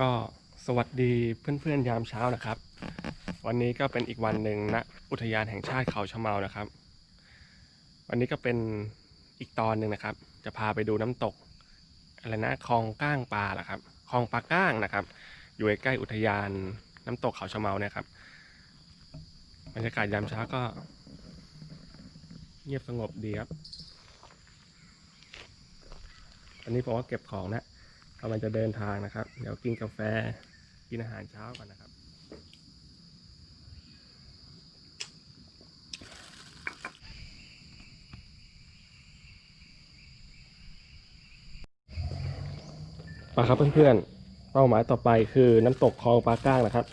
ก็สวัสดีเพื่อนๆยามเช้านะครับ วันนี้ก็เป็นอีกวันหนึ่งณอุทยานแห่งชาติเขาชะเมานะครับ วันนี้ก็เป็นอีกตอนหนึ่งนะครับ จะพาไปดูน้ำตกอะไรนะคลองก้างปลาเหรอครับคลองปลาก้างนะครับ อยู่ใกล้อุทยานน้ำตกเขาชะเมาเนี่ยครับบรรยากาศยามเช้าก็ เงียบสงบดีครับอันนี้ผมก็เก็บของนะำลังจะเดินทางนะครับ เดี๋ยวกินกาแฟกินอาหารเช้าก่อนนะครับมาครับเพื่อนๆ เป้าหมายต่อไปคือน้ำตกคลองปลาก้างนะครับ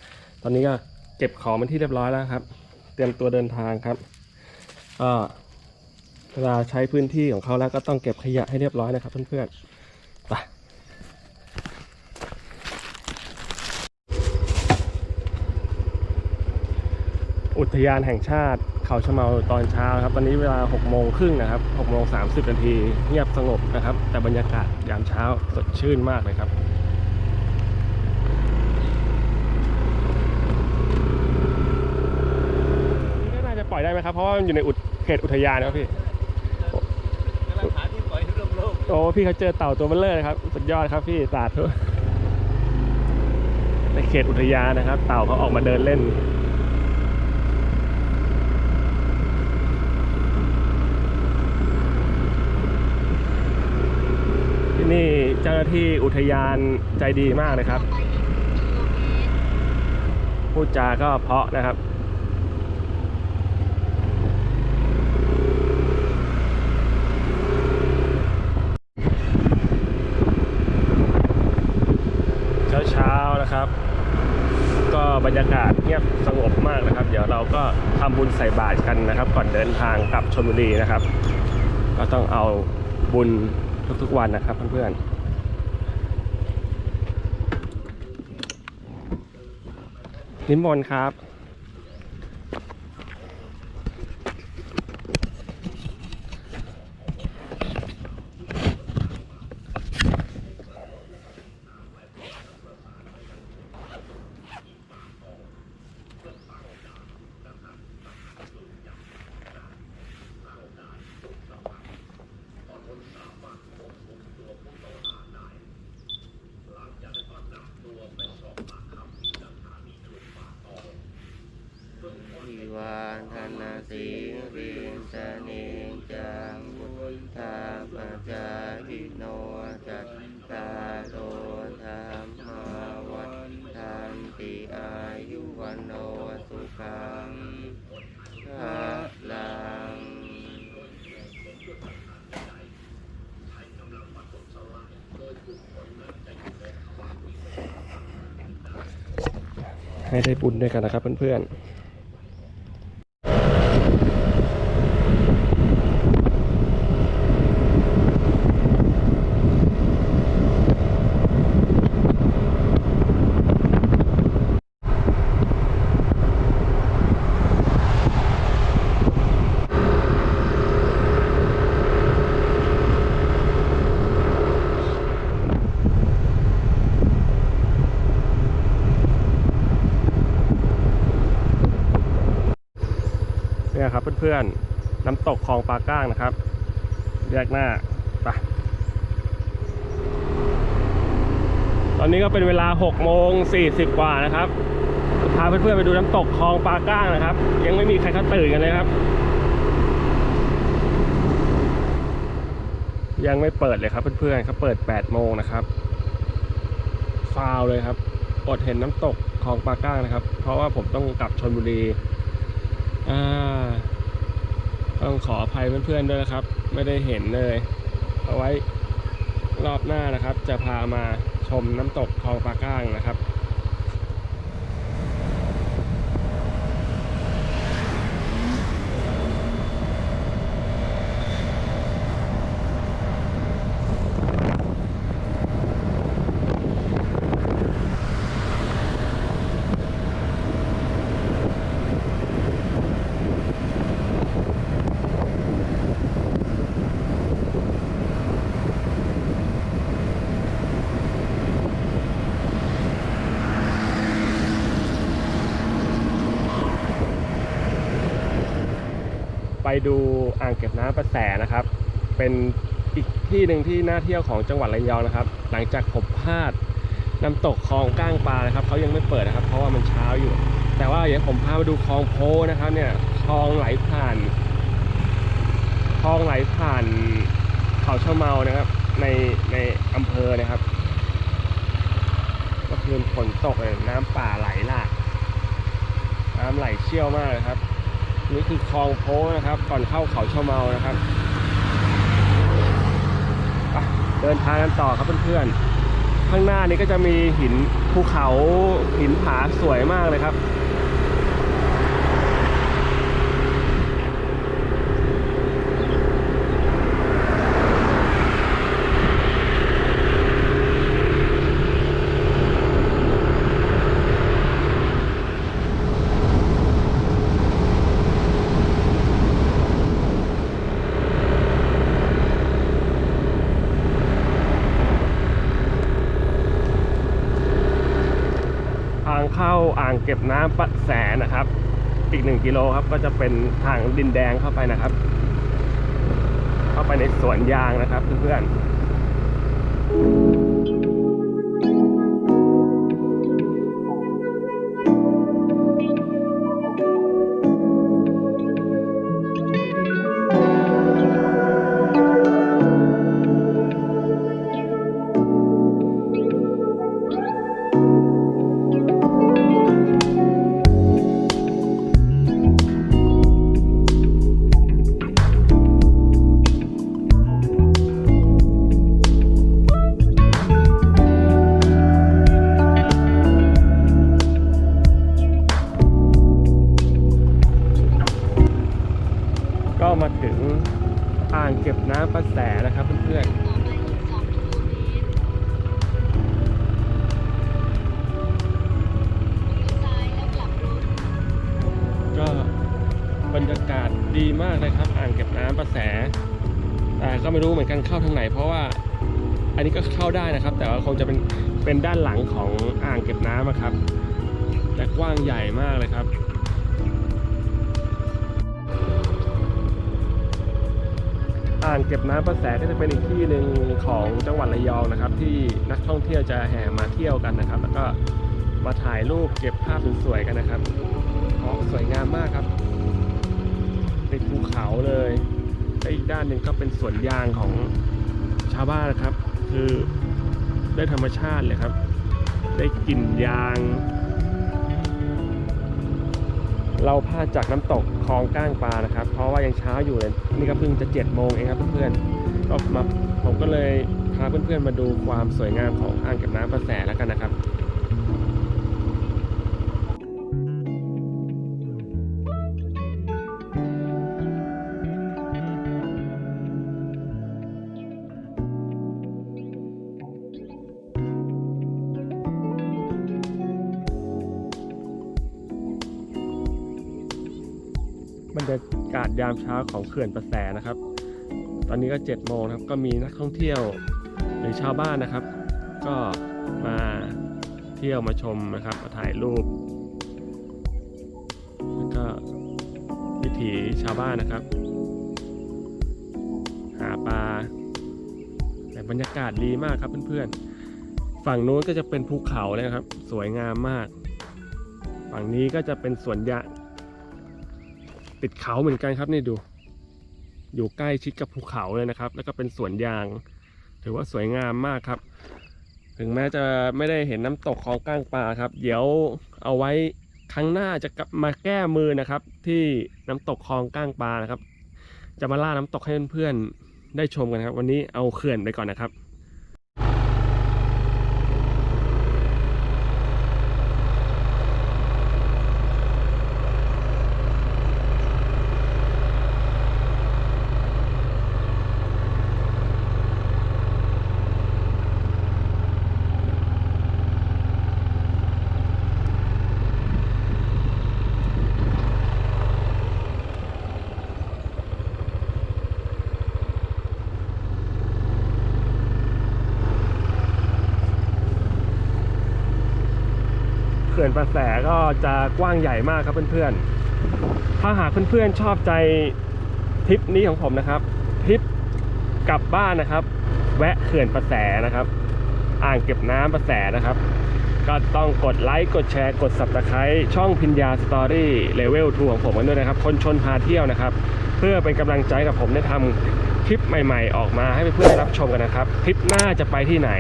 ตอนนี้ก็เก็บของเป็นที่เรียบร้อยแล้วครับ เตรียมตัวเดินทางครับก็เวลาใช้พื้นที่ของเขาแล้วก็ต้องเก็บขยะให้เรียบร้อยนะครับเพื่อนๆ อุทยานแห่งชาติเขาชะเมาตอนเช้าครับ ตอนนี้เวลา6โมงครึ่งนะครับ6โมง30นาทีเงียบสงบนะครับ แต่บรรยากาศยามเช้าสดชื่นมากเลยครับนี่ก็น่าจะปล่อยได้ไหมครับ เพราะว่ามันอยู่ในอุเขตอุทยานครับพี่กำลังหาที่ปล่อยให้โล่งโอ้พี่เขาเจอเต่าตัวเบลเลอร์เลยครับ สุดยอดครับพี่สาธุในเขตอุทยานนะครับ เต่าเขาออกมาเดินเล่น ที่นี่ เจ้าหน้าที่อุทยานใจดีมากเลยครับ พูดจาก็เพาะนะครับเช้าเช้าๆนะครับ ก็บรรยากาศเงียบสงบมากนะครับ เดี๋ยวเราก็ทำบุญใส่บาตรกันนะครับ ก่อนเดินทางกลับชลบุรีนะครับ ก็ต้องเอาบุญทุกๆวันนะครับเพื่อนๆ นิมนต์ครับ ๆทิวาธนาสิริสเนจังพุทธาปัจจายิโนจัตตาโลธรรมาวันทันติอายุวันโนสุขังภะลัง ให้ได้บุญด้วยกันนะครับเพื่อนๆ เพื่อนๆ น้ำตกคลองปลาก้างนะครับแยกหน้าไปตอนนี้ก็เป็นเวลา6โมง40กว่านะครับพาเพื่อนๆไปดูน้ำตกคลองปลาก้างนะครับ ยังไม่มีใครเขาตื่นกันเลยครับ ยังไม่เปิดเลยครับเพื่อนๆเขาเปิด8โมงนะครับฟาวเลยครับอดเห็นน้ำตกคลองปลาก้างนะครับ เพราะว่าผมต้องกลับชลบุรีอ่า ต้องขออภัยเพื่อนๆด้วยนะครับ ไม่ได้เห็นเลย เอาไว้รอบหน้านะครับ จะพามาชมน้ำตกคลองปลาก้างนะครับ ดูอ่างเก็บน้ำประแสนะครับ เป็นอีกที่หนึ่งที่น่าเที่ยวของจังหวัดระยองนะครับ หลังจากผมพลาดน้ำตกคลองก้างปลานะครับเขายังไม่เปิดนะครับ เพราะว่ามันเช้าอยู่ แต่ว่าเดี๋ยวผมพาไปดูคลองโพนะครับ เนี่ยคลองไหลผ่านคลองไหลผ่านเขาเชะเมานะครับ ในในอำเภอนะครับเมื่อคืนฝนตกเลยน้ำป่าไหลหลากน้ำไหลเชี่ยวมากเลยครับ นี่คือคลองโพนะครับ ก่อนเข้าเขาเชาเมานะครับเดินทางกันต่อครับเพื่อนๆข้างหน้านี้ก็จะมีหินภูเขาหินผาสวยมากเลยครับ ทางเข้างเก็บน้ำประแสนะครับ อีกหนึ่งกิโลครับก็จะเป็นทางดินแดงเข้าไปนะครับ เข้าไปในสวนยางนะครับเพื่อนๆ อ่างเก็บน้ำประแสนะครับเพื่อนๆก็บรรยากาศดีมากเลยครับ อ่างเก็บน้ำประแส แต่ก็ไม่รู้เหมือนกันเข้าทางไหน เพราะว่าอันนี้ก็เข้าได้นะครับ แต่ว่าคงจะเป็นเป็นด้านหลังของอ่างเก็บน้ำอะครับ แต่กว้างใหญ่มากเลยครับ อ่างเก็บน้ำประแสก็จะเป็นอีกที่หนึ่งของจังหวัดระยองนะครับ ที่นักท่องเที่ยวจะแห่มาเที่ยวกันนะครับ แล้วก็มาถ่ายรูปเก็บภาพสวยๆกันนะครับเพราะสวยงามมากครับเป็นภูเขาเลยและอีกด้านหนึ่งก็เป็นสวนยางของชาวบ้านนะครับ คือได้ธรรมชาติเลยครับ ได้กลิ่นยาง เราพลาดจากน้ำตกคลองก้างปลานะครับ เพราะว่ายังเช้าอยู่เลยนี่ก็เพิ่งจะ7จ็ดโมงเองครับเพื่อนๆก็มาผมก็เลยพาเพื่อนๆมาดูความสวยงามของอ่างเก็บน้ำประแสแล้วกันนะครับ ยามเช้าของเขื่อนประแสนะครับ ตอนนี้ก็7จ็ดโมงครับก็มีนักท่องเที่ยวหรือชาวบ้านนะครับ ก็มาเที่ยวมาชมนะครับมาถ่ายรูป แล้วก็วิถีชาวบ้านนะครับ หาปลาแต่บรรยากาศดีมากครับเพื่อนๆ ฝั่งโน้นก็จะเป็นภูเขาเลยครับ สวยงามมาก ฝั่งนี้ก็จะเป็นสวนยาง ติดเขาเหมือนกันครับนี่ดู อยู่ใกล้ชิดกับภูเขาเลยนะครับ แล้วก็เป็นสวนยาง ถือว่าสวยงามมากครับ ถึงแม้จะไม่ได้เห็นน้ำตกของก้างปลาครับ เดี๋ยวเอาไว้ครั้งหน้าจะกลับมาแก้มือนะครับ ที่น้ำตกคลองก้างปลานะครับ จะมาล่าน้ำตกให้เพื่อนๆได้ชมกันครับ วันนี้เอาเขื่อนไปก่อนนะครับ ขื่อนประแสก็จะกว้างใหญ่มากครับเพื่อนๆ ถ้าหากเพื่อนๆชอบใจทริปนี้ของผมนะครับทริปกลับบ้านนะครับ แวะเขื่อนประแสนะครับ อ่างเก็บน้ำประแสนะครับ ก็ต้องกดไลค์กดแชร์กด subscribe ช่องพิญญาสตอรี่เลเวล2ของผมกันด้วยนะครับ คนชนพาเที่ยวนะครับ เพื่อเป็นกำลังใจกับผมได้ทำคลิปใหม่ๆ ออกมาให้เพื่อนๆรับชมกันนะครับ คลิปหน้าจะไปที่ไหน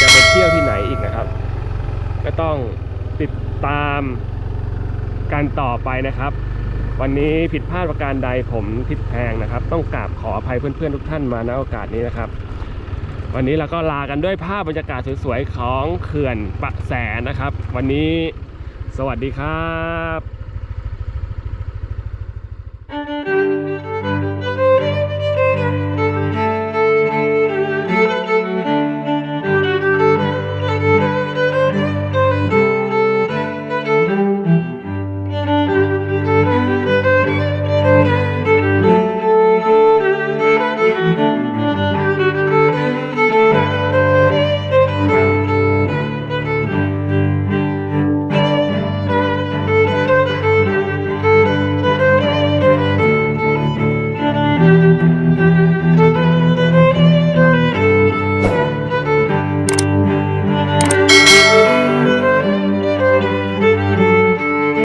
จะไปเที่ยวที่ไหนอีกนะครับ ก็ต้อง ติดตามกันต่อไปนะครับ วันนี้ผิดพลาดประการใดผมทิดแพงนะครับ ต้องกราบขออภัยเพื่อนๆทุกท่านมาณโอกาสนี้นะครับ วันนี้เราก็ลากันด้วยภาพบรรยากาศสวยๆของเขื่อนปะแสนะครับ วันนี้สวัสดีครับ